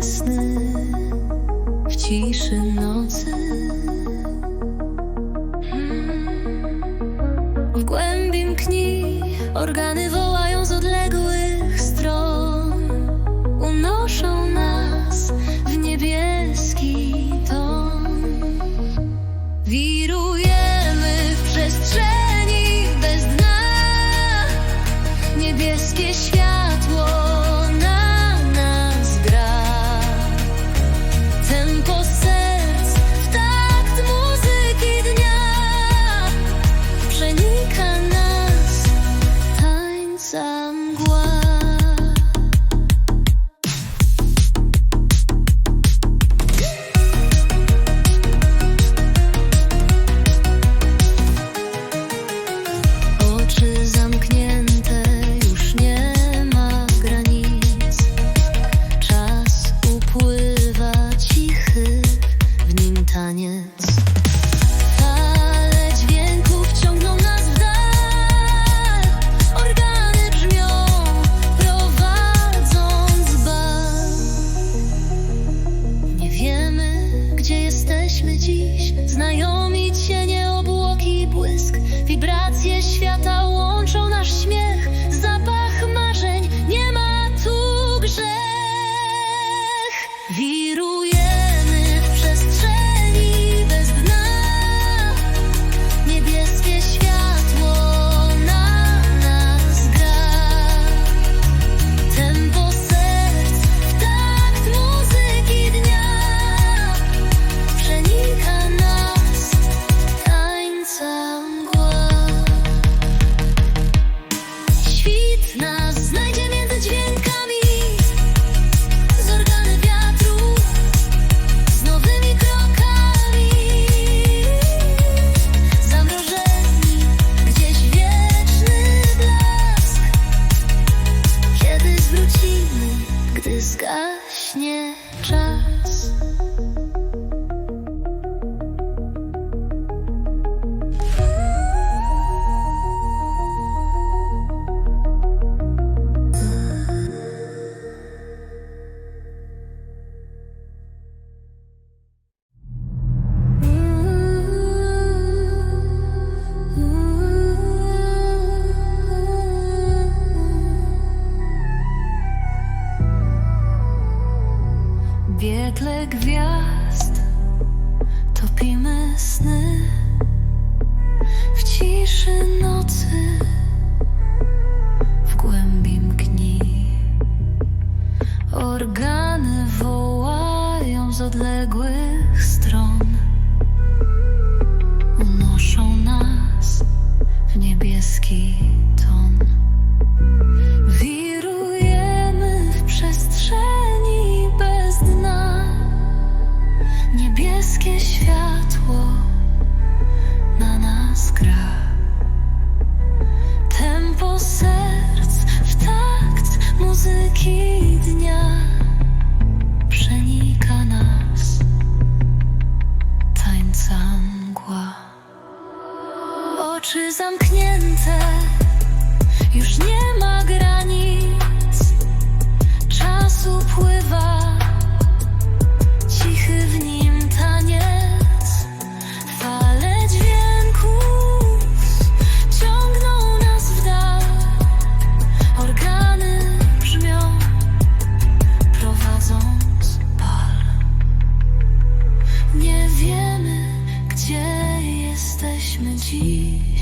sny w ciszy nocy. W głębi mkni organy wody. Wibracje świata łączą nasz śmiech, zapach marzeń, nie ma tu grzech. Wirus Zgaśnie czas. Świetle gwiazd topimy sny w ciszy nocy, w głębi mgni. Organy wołają z odległych stron, unoszą nas w niebieski. niebieskie światło na nas gra. Tempo serc w takt muzyki dnia przenika nas tańca mgła. Oczy zamknięte, już nie ma. cheek.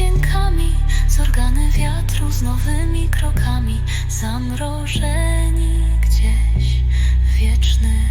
Dźwiękami, z organy wiatru, z nowymi krokami, zamrożeni gdzieś w wieczny